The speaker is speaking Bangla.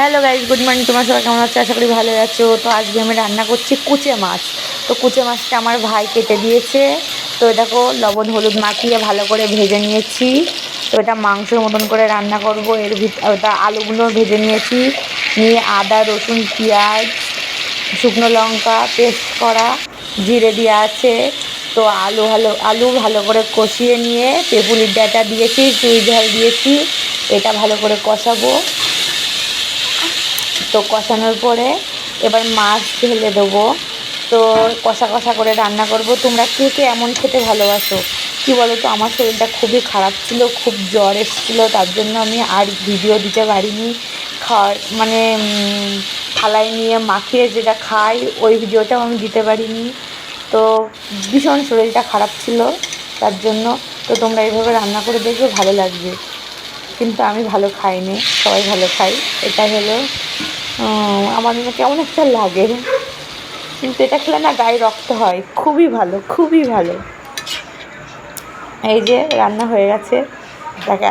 হ্যালো গাইজ গুড মর্নিং তোমার সবাই কেমন আছো? আশা করি ভালো আছো। তো আজকে আমি রান্না করছি কুচে মাছ। তো কুচে মাছটা আমার ভাই কেটে দিয়েছে। তো দেখো, লবণ, হলুদ মাখিয়ে ভালো করে ভেজে নিয়েছি। তো এটা মাংসের মতন করে রান্না করব। এর ওটা আলুগুলো ভেজে নিয়েছি। নিয়ে আদা, রসুন, পেঁয়াজ, শুকনো লঙ্কা পেস্ট করা, জিরে দিয়ে আছে। তো আলু ভালো আলু ভালো করে কষিয়ে নিয়ে পেপুলির ডাটা দিয়েছি চুই ঝাল দিয়েছি। এটা ভালো করে কষাবো। তো কষানোর পরে এবার মাছ ঢেলে দেবো। তো কষা কষা করে রান্না করব। তোমরা কে কে এমন খেতে ভালোবাসো? কী বলো তো আমার শরীরটা খুবই খারাপ ছিল, খুব জ্বর এসেছিল, তার জন্য আমি আর ভিডিও দিতে পারিনি। খাওয়ার মানে থালায় নিয়ে মাখিয়ে যেটা খাই, ওই ভিডিওটাও আমি দিতে পারিনি। তো ভীষণ শরীরটা খারাপ ছিল, তার জন্য। তো তোমরা এইভাবে রান্না করে দেখবে, ভালো লাগবে। কিন্তু আমি ভালো খাইনি, সবাই ভালো খাই এটা হলো আমার কেমন একটা লাগে। কিন্তু এটা খেলে না গায়ে রক্ত হয়। খুবই ভালো খুবই ভালো। এই যে, রান্না হয়ে গেছে। তাকে